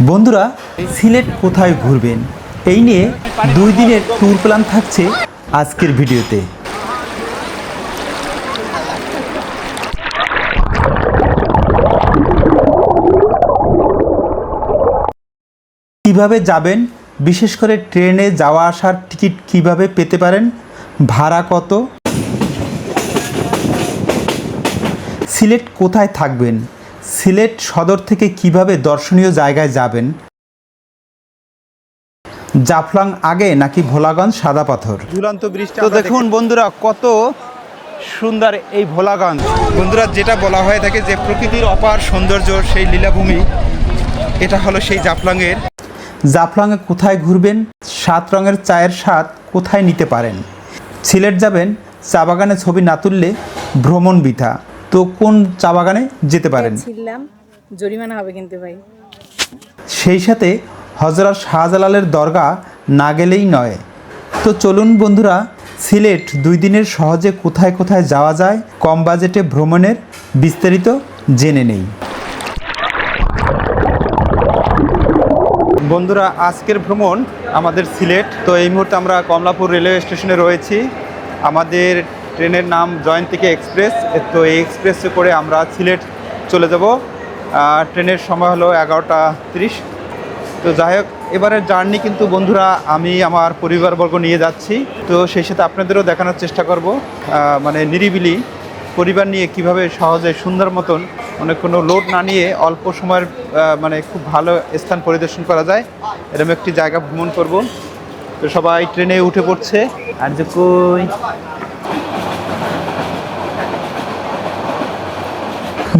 বন্ধুরা, সিলেট কোথায় ঘুরবেন? এই নিয়ে দুই দিনের ট্যুর প্ল্যান থাকছে আজকের ভিডিওতে। কীভাবে যাবেন? বিশেষ করে ট্রেনে যাওয়া আসার টিকিট কীভাবে পেতে পারেন? ভাড়া কত? সিলেট কোথায় থাকবেন? সিলেট সদর থেকে কীভাবে দর্শনীয় জায়গায় যাবেন? জাফলাং আগে নাকি ভোলাগঞ্জ সাদা পাথর? ঝুলন্ত বৃষ্টি তো দেখুন বন্ধুরা কত সুন্দর এই ভোলাগঞ্জ। বন্ধুরা যেটা বলা হয়ে থাকে যে প্রকৃতির অপার সৌন্দর্য সেই লীলাভূমি এটা হলো সেই জাফলংয়ের। জাফলংয়ে কোথায় ঘুরবেন? সাত রঙের চায়ের স্বাদ কোথায় নিতে পারেন? সিলেট যাবেন চা বাগানে ছবি না তুললে ভ্রমণ বৃথা। তো কোন চা বাগানে যেতে পারেন? ছিলাম জরিমানা হবে কিন্তু ভাই। সেই সাথে হজরত শাহজালালের দরগা না গেলেই নয়। তো চলুন বন্ধুরা সিলেট দুই দিনের সহজে কোথায় কোথায় যাওয়া যায় কম বাজেটে ভ্রমণের বিস্তারিত জেনে নেই। বন্ধুরা আজকের ভ্রমণ আমাদের সিলেট। তো এই মুহূর্তে আমরা কমলাপুর রেলওয়ে স্টেশনে রয়েছি। আমাদের ট্রেনের নাম জয়ন্তিকা এক্সপ্রেস, তো এই এক্সপ্রেসে করে আমরা সিলেট চলে যাব। ট্রেনের সময় হলো এগারোটা তিরিশ। তো যাই হোক, এবারের জার্নি কিন্তু বন্ধুরা আমি, আমার পরিবারবর্গ নিয়ে যাচ্ছি। তো সেই সাথে আপনাদেরও দেখানোর চেষ্টা করব। মানে নিরিবিলি পরিবার নিয়ে কীভাবে সহজে সুন্দর মতন মানে কোনো লোড না নিয়ে অল্প সময়ের মানে খুব ভালো স্থান পরিদর্শন করা যায়, এরকম একটি জায়গা ভ্রমণ করব। তো সবাই ট্রেনে উঠে পড়ছে। আর যে কই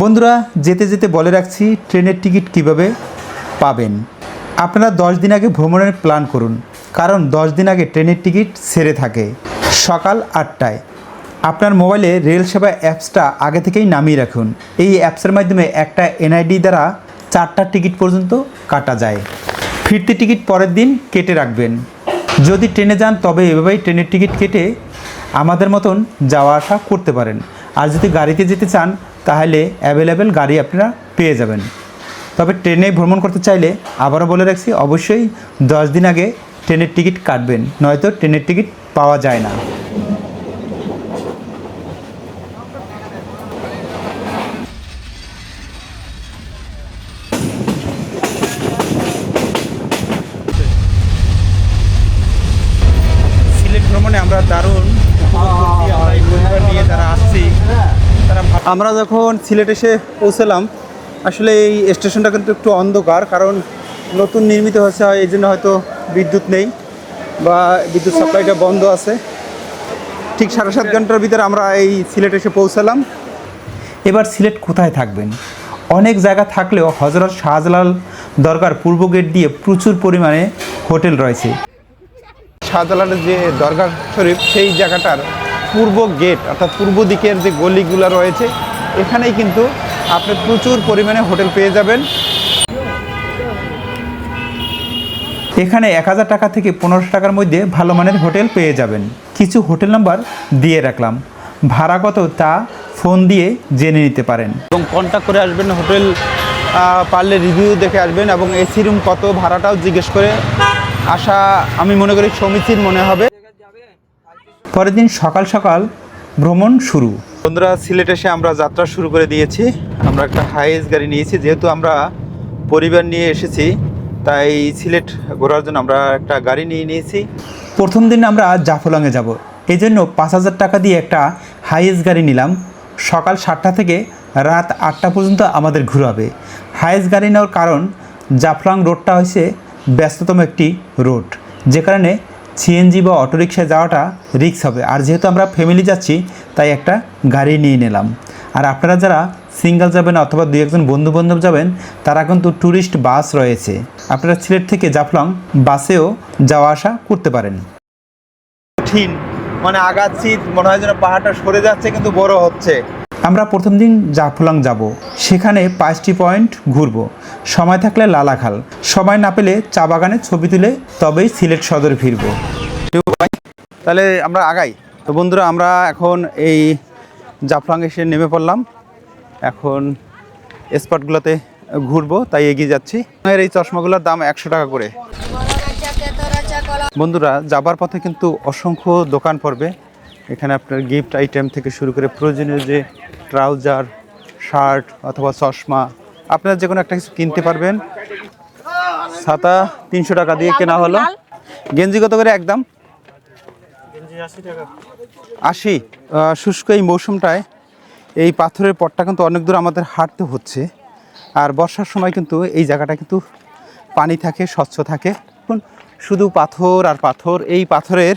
বন্ধুরা, যেতে যেতে বলে রাখছি, ট্রেনের টিকিট কীভাবে পাবেন? আপনারা দশ দিন আগে ভ্রমণের প্ল্যান করুন, কারণ দশ দিন আগে ট্রেনের টিকিট সেরে থাকে সকাল আটটায়। আপনার মোবাইলে রেল সেবা অ্যাপসটা আগে থেকেই নামিয়ে রাখুন। এই অ্যাপসের মাধ্যমে একটা এনআইডি দ্বারা চারটা টিকিট পর্যন্ত কাটা যায়। ফিরতি টিকিট পরের দিন কেটে রাখবেন। যদি ট্রেনে যান, তবে এভাবেই ট্রেনের টিকিট কেটে আমাদের মতন যাওয়া আসা করতে পারেন। আর যদি গাড়িতে যেতে চান তাহলে অ্যাভেলেবেল গাড়ি আপনারা পেয়ে যাবেন। তবে ট্রেনে ভ্রমণ করতে চাইলে আবারও বলে রাখছি, অবশ্যই দশ দিন আগে ট্রেনের টিকিট কাটবেন, নয়তো ট্রেনের টিকিট পাওয়া যায় না সিলেট ভ্রমণে আমরা দারুণ উপভোগ করছি আমরা এই পরিবার নিয়ে যারা আসছি তারা ভা- আমরা যখন সিলেট এসে পৌঁছলাম, আসলে এই স্টেশনটা কিন্তু একটু অন্ধকার, কারণ নতুন নির্মিত হয়েছে হয় এই জন্য হয়তো বিদ্যুৎ নেই বা বিদ্যুৎ সাপ্লাইটা বন্ধ আছে। ঠিক সাড়ে সাত ঘণ্টার ভিতরে আমরা এই সিলেট এসে পৌঁছালাম। এবার সিলেট কোথায় থাকবেন? অনেক জায়গা থাকলেও হজরত শাহজালাল দরগার পূর্ব গেট দিয়ে প্রচুর পরিমাণে হোটেল রয়েছে। শাহজালালের যে দরগা শরীফ, সেই জায়গাটার পূর্ব গেট, অর্থাৎ পূর্ব দিকের যে গলিগুলো রয়েছে এখানেই কিন্তু আপনি প্রচুর পরিমাণে হোটেল পেয়ে যাবেন। এখানে এক হাজার টাকা থেকে পনেরোশো টাকার মধ্যে ভালো মানের হোটেল পেয়ে যাবেন। কিছু হোটেল নাম্বার দিয়ে রাখলাম। ভাড়া কত তা ফোন দিয়ে জেনে নিতে পারেন। এবং কন্ট্যাক্ট করে আসবেন হোটেল পারলে রিভিউ দেখে আসবেন এবং এসি রুম কত ভাড়াটাও জিজ্ঞেস করে আসা আমি মনে করি সমীচীন মনে হবে। পরের দিন সকাল সকাল ভ্রমণ শুরু। বন্ধুরা, সিলেট এসে আমরা যাত্রা শুরু করে দিয়েছি। আমরা একটা হাইস গাড়ি নিয়েছি, যেহেতু আমরা পরিবার নিয়ে এসেছি, তাই সিলেট ঘোরার জন্য আমরা একটা গাড়ি নিয়ে নিয়েছি। প্রথম দিন আমরা জাফলংয়ে যাব। এই জন্য পাঁচ হাজার টাকা দিয়ে একটা হাইয়েস্ট গাড়ি নিলাম। সকাল সাতটা থেকে রাত আটটা পর্যন্ত আমাদের ঘুরাবে। হাইয়েস্ট গাড়ি নেওয়ার কারণ, জাফলং রোডটা হচ্ছে ব্যস্ততম একটি রোড যে কারণে সিএনজি বা অটোরিকশায় যাওয়াটা রিস্ক হবে। আর যেহেতু আমরা ফ্যামিলি যাচ্ছি তাই একটা গাড়ি নিয়ে নিলাম। আর আপনারা যারা সিঙ্গেল যাবেন অথবা দুই একজন বন্ধু বান্ধব যাবেন তারা কিন্তু ট্যুরিস্ট বাস রয়েছে। আপনারা সিলেট থেকে জাফলং বাসেও যাওয়া আসা করতে পারেন। কঠিন মানে আগাচ্ছি মনে হয় যেন পাহাড়টা সরে যাচ্ছে কিন্তু বড় হচ্ছে। আমরা প্রথম দিন জাফলং যাব। সেখানে পাঁচটি পয়েন্ট ঘুরবো। সময় থাকলে লালাখাল। সময় না পেলে চা বাগানে ছবি তুলে তবেই সিলেট সদর ফিরবো। তাহলে আমরা আগাই। তো বন্ধুরা, আমরা এখন এই জাফলং এসে নেমে পড়লাম। এখন স্পটগুলোতে ঘুরবো, তাই এগিয়ে যাচ্ছি। এর এই চশমাগুলোর দাম একশো টাকা করে। বন্ধুরা, যাবার পথে কিন্তু অসংখ্য দোকান পড়বে। এখানে আপনার গিফট আইটেম থেকে শুরু করে প্রয়োজনীয় যে ট্রাউজার, শার্ট অথবা চশমা, আপনারা যে কোনো একটা কিছু কিনতে পারবেন। ছাতা তিনশো টাকা দিয়ে কেনা হলো। গেঞ্জি কত করে একদম? আশি শুষ্ক এই মৌসুমটায় এই পাথরের পটটা কিন্তু অনেক দূর আমাদের হাঁটতে হচ্ছে। আর বর্ষার সময় কিন্তু এই জায়গাটা কিন্তু পানি থাকে, স্বচ্ছ থাকে। শুধু পাথর আর পাথর, এই পাথরের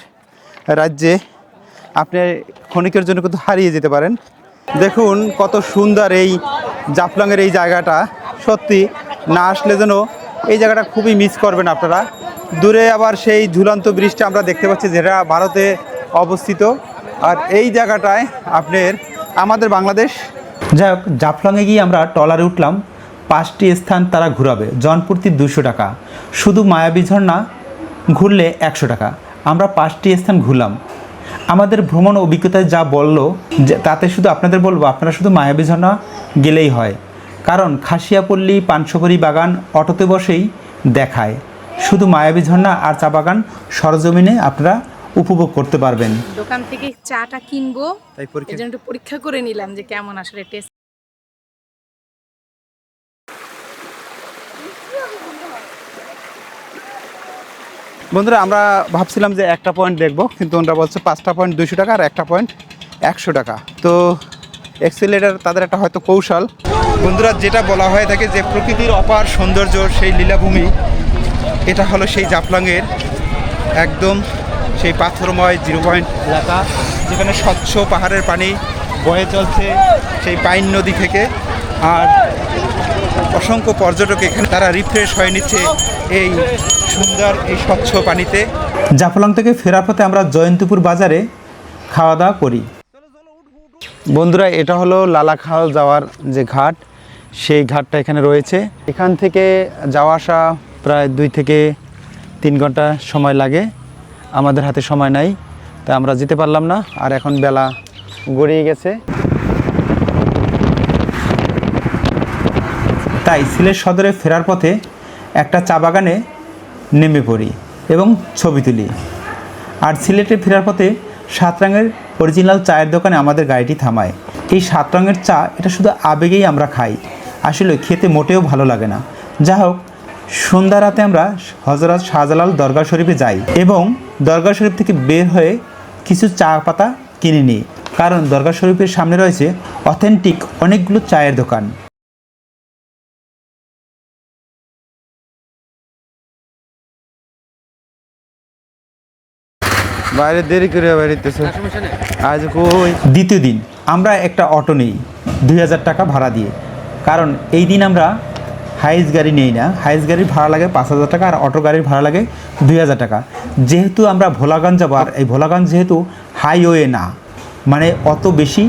রাজ্যে আপনি ক্ষণিকের জন্য কিন্তু হারিয়ে যেতে পারেন। দেখুন কত সুন্দর এই জাফলংয়ের এই জায়গাটা। সত্যি না আসলে যেন এই জায়গাটা খুবই মিস করবেন আপনারা। দূরে আবার সেই ঝুলন্ত বৃষ্টি আমরা দেখতে পাচ্ছি, যেটা ভারতে অবস্থিত। আর এই জায়গাটায় আপনার আমাদের বাংলাদেশ। যাই হোক, জাফলংয়ে গিয়ে আমরা ট্রলারে উঠলাম। পাঁচটি স্থান তারা ঘুরাবে। জনপ্রতি দুশো টাকা। শুধু মায়াবী ঝর্ণা ঘুরলে একশো টাকা। আমরা পাঁচটি স্থান ঘুরলাম। আমাদের ভ্রমণ অভিজ্ঞতায় যা বলল তাতে শুধু আপনাদের বলব, আপনারা শুধু মায়াবী ঝর্ণা গেলেই হয়। কারণ খাসিয়াপল্লী পানসকরি বাগান অটোতে বসেই দেখায়। শুধু মায়াবী ঝর্ণা আর চা বাগান সরজমিনে আপনারা উপভোগ করতে পারবেন। দোকান থেকে চাটা কিনবো। তাই পরীক্ষা একটু পরীক্ষা করে নিলাম যে কেমন আসলে টেস্ট। বন্ধুরা আমরা ভাবছিলাম যে একটা পয়েন্ট দেখব কিন্তু ওরা বলছে পাঁচটা পয়েন্ট দুশো টাকা আর একটা পয়েন্ট একশো টাকা। তো এক্সেলেটার তাদের একটা হয়তো কৌশল। বন্ধুরা যেটা বলা হয়ে থাকে যে প্রকৃতির অপার সৌন্দর্য সেই লীলাভূমি এটা হলো সেই জাফলংয়ের একদম সেই পাথরময় জিরো পয়েন্ট এলাকা যেখানে স্বচ্ছ পাহাড়ের পানি বয়ে চলছে সেই পাইন নদী থেকে। আর অসংখ্য পর্যটক এখানে তারা রিফ্রেশ হয়ে নিচ্ছে এই সুন্দর এই স্বচ্ছ পানিতে। জাফলং থেকে ফেরার পথে আমরা জয়ন্তপুর বাজারে খাওয়া দাওয়া করি। বন্ধুরা এটা হলো লালাখাল যাওয়ার যে ঘাট সেই ঘাটটা এখানে রয়েছে। এখান থেকে যাওয়া আসা প্রায় দুই থেকে তিন ঘণ্টা সময় লাগে। আমাদের হাতে সময় নাই তাই আমরা যেতে পারলাম না। আর এখন বেলা গড়িয়ে গেছে। তাই সিলেট সদরে ফেরার পথে একটা চা বাগানে নেমে পড়ি এবং ছবি তুলি। আর সিলেটে ফেরার পথে সাতরাঙের অরিজিনাল চায়ের দোকানে আমাদের গাড়িটি থামায়। এই সাত রঙের চা, এটা শুধু আবেগেই আমরা খাই। আসলে খেতে মোটেও ভালো লাগে না। যা হোক, সন্ধ্যা রাতে আমরা হজরত শাহজালাল দরগা শরীফে যাই এবং দরগা শরীফ থেকে বের হয়ে কিছু চা পাতা কিনে নিই। কারণ দরগা শরীফের সামনে রয়েছে অথেন্টিক অনেকগুলো চায়ের দোকান। বাইরে দেরি করে বেরিতেছে আজ কই? দ্বিতীয় দিন আমরা একটা অটো নেই দুই হাজার টাকা ভাড়া দিয়ে। কারণ এই দিন আমরা হাইস গাড়ি নেই না। হাইস গাড়ির ভাড়া লাগে পাঁচ হাজার টাকা আর অটো গাড়ির ভাড়া লাগে দুই হাজার টাকা। যেহেতু আমরা ভোলাগঞ্জ যাব আর এই ভোলাগঞ্জ যেহেতু হাইওয়ে না মানে অত বেশি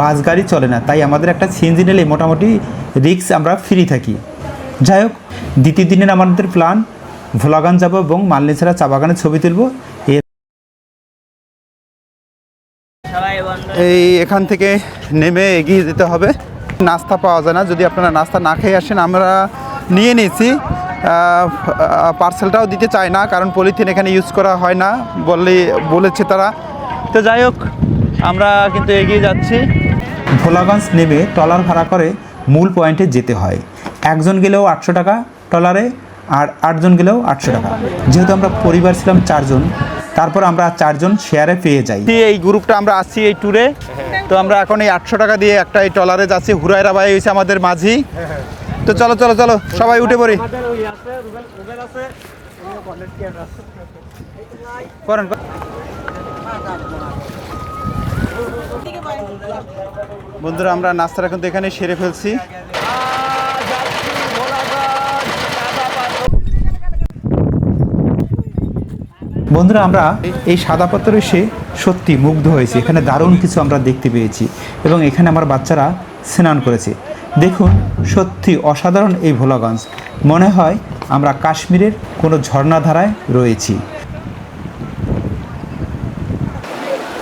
বাস গাড়ি চলে না তাই আমাদের একটা সিএনজি নিলে মোটামুটি রিক্স আমরা ফ্রি থাকি। যাই হোক দ্বিতীয় দিনের আমাদের প্ল্যান ভোলাগঞ্জ যাব এবং মালনেছাড়া চা বাগানের ছবি তুলবো। এর এই এখান থেকে নেমে এগিয়ে যেতে হবে। নাস্তা পাওয়া যায় না। যদি আপনারা নাস্তা না খেয়ে আসেন, আমরা নিয়ে নিয়েছি। পার্সেলটাও দিতে চায় না, কারণ পলিথিন এখানে ইউজ করা হয় না বললে, বলেছে তারা। তো যাই হোক, আমরা কিন্তু এগিয়ে যাচ্ছি। ভোলাগঞ্জ নেমে ট্রলার ভাড়া করে মূল পয়েন্টে যেতে হয়। একজন গেলেও আটশো টাকা ট্রলারে, আর আটজন গেলেও আটশো টাকা। যেহেতু আমরা পরিবার ছিলাম চারজন তারপর আমরা চারজন শেয়ারে পেয়ে যাই। এই গ্রুপটা আমরা আসছি এই ট্যুরে তো আমরা এখন এই আটশো টাকা দিয়ে একটা এই ট্রলারে যাচ্ছি। হুরাইরা ভাই হয়েছে আমাদের মাঝি। তো চলো চলো চলো, সবাই উঠে পড়ি। বন্ধুরা, আমরা নাস্তাটা কিন্তু এখানে সেরে ফেলছি। বন্ধুরা, আমরা এই সাদা পাথর এসে সত্যি মুগ্ধ হয়েছি। এখানে দারুণ কিছু আমরা দেখতে পেয়েছি এবং এখানে আমার বাচ্চারা স্নান করেছে। দেখুন, সত্যি অসাধারণ এই ভোলাগঞ্জ। মনে হয় আমরা কাশ্মীরের কোনো ঝর্ণাধারায় রয়েছি।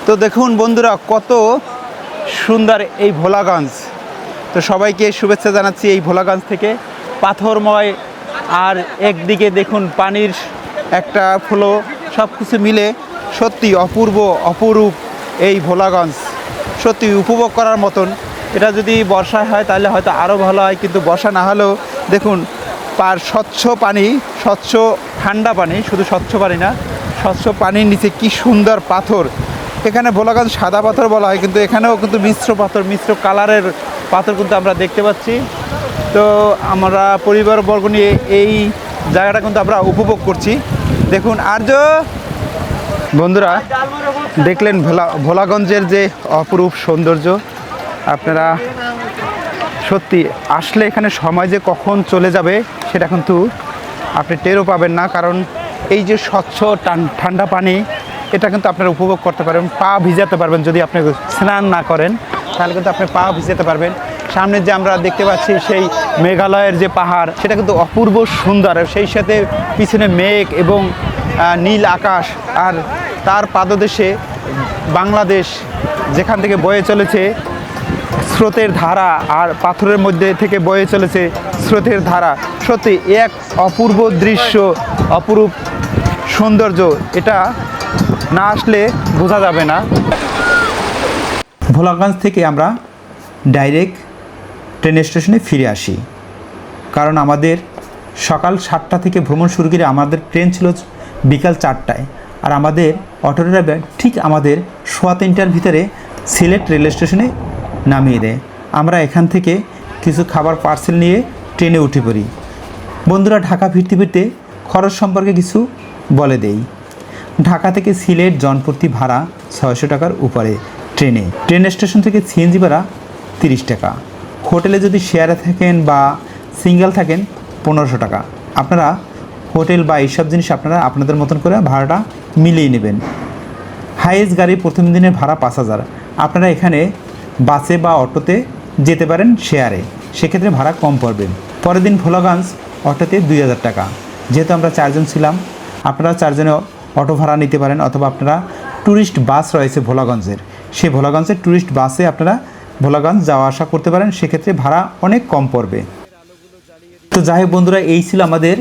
তো দেখুন বন্ধুরা, কত সুন্দর এই ভোলাগঞ্জ। তো সবাইকে শুভেচ্ছা জানাচ্ছি এই ভোলাগঞ্জ থেকে। পাথরময় আর একদিকে দেখুন পানির একটা ফ্লো সব কিছু মিলে সত্যি অপূর্ব, অপরূপ এই ভোলাগঞ্জ। সত্যি উপভোগ করার মতন। এটা যদি বর্ষায় হয়, তাহলে হয়তো আরও ভালো হয়, কিন্তু বর্ষা না হলেও দেখুন, পার স্বচ্ছ পানি, স্বচ্ছ ঠান্ডা পানি, শুধু স্বচ্ছ পানি না, স্বচ্ছ পানির নিচে কি সুন্দর পাথর। এখানে ভোলাগঞ্জ সাদা পাথর বলা হয়, কিন্তু এখানেও কিন্তু মিশ্র পাথর, মিশ্র কালারের পাথর কিন্তু আমরা দেখতে পাচ্ছি। তো আমরা পরিবারবর্গ নিয়ে এই জায়গাটা কিন্তু আমরা উপভোগ করছি। দেখুন, আর্য! বন্ধুরা, দেখলেন ভোলা, ভোলাগঞ্জের যে অপরূপ সৌন্দর্য। আপনারা সত্যি আসলে এখানে সময় যে কখন চলে যাবে, সেটা কিন্তু আপনি টেরও পাবেন না। কারণ এই যে স্বচ্ছ ঠান্ডা পানি, এটা কিন্তু আপনারা উপভোগ করতে পারবেন, পা ভিজাতে পারবেন। যদি আপনি স্নান না করেন, তাহলে কিন্তু আপনি পা ভিজাতে পারবেন। সামনে যে আমরা দেখতে পাচ্ছি, সেই মেঘালয়ের যে পাহাড়, সেটা কিন্তু অপূর্ব সুন্দর। সেই সাথে পিছনে মেঘ এবং নীল আকাশ আর তার পাদদেশে বাংলাদেশ যেখান থেকে বয়ে চলেছে স্রোতের ধারা আর পাথরের মধ্যে থেকে বয়ে চলেছে স্রোতের ধারা। সত্যি এক অপূর্ব দৃশ্য, অপরূপ সৌন্দর্য। এটা না আসলে বোঝা যাবে না। ভোলাগঞ্জ থেকে আমরা ডাইরেক্ট ট্রেন স্টেশনে ফিরে আসি। কারণ আমাদের সকাল সাতটা থেকে ভ্রমণ শুরু করে আমাদের ট্রেন ছিল বিকাল চারটায়। আর আমাদের অটো ড্রাইভার ঠিক আমাদের সোয়া তিনটার ভিতরে সিলেট রেল স্টেশনে নামিয়ে দেয়। আমরা এখান থেকে কিছু খাবার পার্সেল নিয়ে ট্রেনে উঠে পড়ি। বন্ধুরা ঢাকা ফিরতে ফিরতে খরচ সম্পর্কে কিছু বলে দেই। ঢাকা থেকে সিলেট জনপ্রতি ভাড়া ছয়শো টাকার উপরে ট্রেনে। ট্রেন স্টেশন থেকে সিএনজি ভাড়া তিরিশ টাকা। হোটেলে যদি শেয়ারে থাকেন বা সিঙ্গেল থাকেন পনেরোশো টাকা। আপনারা হোটেল বা এইসব জিনিস আপনারা আপনাদের মতন করে ভাড়াটা মিলিয়ে নেবেন। হাইয়েস্ট গাড়ি প্রথম দিনের ভাড়া পাঁচ হাজার। আপনারা এখানে বাসে বা অটোতে যেতে পারেন শেয়ারে। সেক্ষেত্রে ভাড়া কম পড়বে। পরের দিন ভোলাগঞ্জ অটোতে দুই হাজার টাকা। যেহেতু আমরা চারজন ছিলাম, আপনারা চারজনে অটো ভাড়া নিতে পারেন অথবা আপনারা ট্যুরিস্ট বাস রয়েছে ভোলাগঞ্জের। সেই ভোলাগঞ্জের ট্যুরিস্ট বাসে আপনারা ভোলাগঞ্জ যাওয়া আসা করতে পারেন। সেক্ষেত্রে ভাড়া অনেক কম পড়বে। তো যাই বন্ধুরা, এই ছিল আমাদের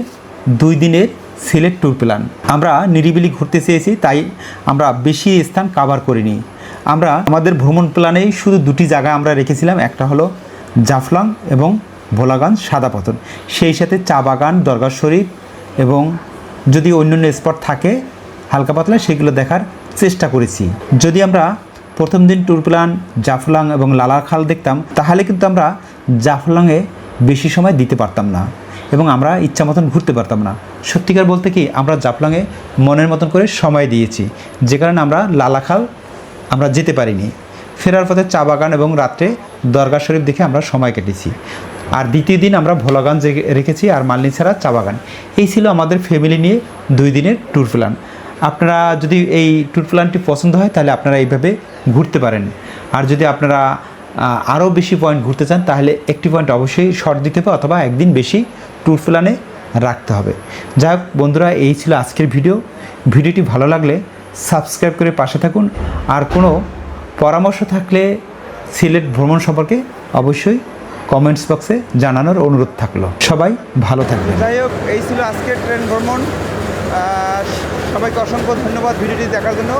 দুই দিনের সিলেট ট্যুর প্ল্যান। আমরা নিরিবিলি ঘুরতে চেয়েছি, তাই আমরা বেশি স্থান কাভার করিনি। আমরা আমাদের ভ্রমণ প্ল্যানেই শুধু দুটি জায়গা আমরা রেখেছিলাম, একটা হলো জাফলং এবং ভোলাগঞ্জ সাদা পাথর। সেই সাথে চা বাগান, দরগা শরীফ এবং যদি অন্যান্য স্পট থাকে হালকা পাতলা, সেগুলো দেখার চেষ্টা করেছি। যদি আমরা প্রথম দিন ট্যুর প্ল্যান জাফলং এবং লালাখাল দেখতাম, তাহলে কিন্তু আমরা জাফলংয়ে বেশি সময় দিতে পারতাম না এবং আমরা ইচ্ছা মতন ঘুরতে পারতাম না। সত্যিকার বলতে কি, আমরা জাফলংয়ে মনের মতন করে সময় দিয়েছি। যে কারণে আমরা লালাখাল আমরা যেতে পারিনি। ফেরার পথে চা বাগান এবং রাত্রে দরগা শরীফ দেখে আমরা সময় কেটেছি। আর দ্বিতীয় দিন আমরা ভোলাগান রেখেছি আর মালনি ছাড়া চা বাগান। এই ছিল আমাদের ফ্যামিলি নিয়ে দুই দিনের ট্যুর প্ল্যান। আপনারা যদি এই ট্যুর প্ল্যানটি পছন্দ হয়, তাহলে আপনারা এইভাবে ঘুরতে পারেন। আর যদি আপনারা আরও বেশি পয়েন্ট ঘুরতে চান, তাহলে একটি পয়েন্ট অবশ্যই শর্ট দিতে হবে অথবা একদিন বেশি ট্যুর প্ল্যানে রাখতে হবে। যাই হোক, বন্ধুরা, এই ছিল আজকের ভিডিও ভিডিওটি ভালো লাগলে সাবস্ক্রাইব করে পাশে থাকুন। আর কোনো পরামর্শ থাকলে সিলেট ভ্রমণ সম্পর্কে অবশ্যই কমেন্টস বক্সে জানানোর অনুরোধ থাকল। সবাই ভালো থাকবেন। যাই হোক, এই ছিল আজকের ট্রেন ভ্রমণ। সবাইকে অসংখ্য ধন্যবাদ ভিডিওটি দেখার জন্য।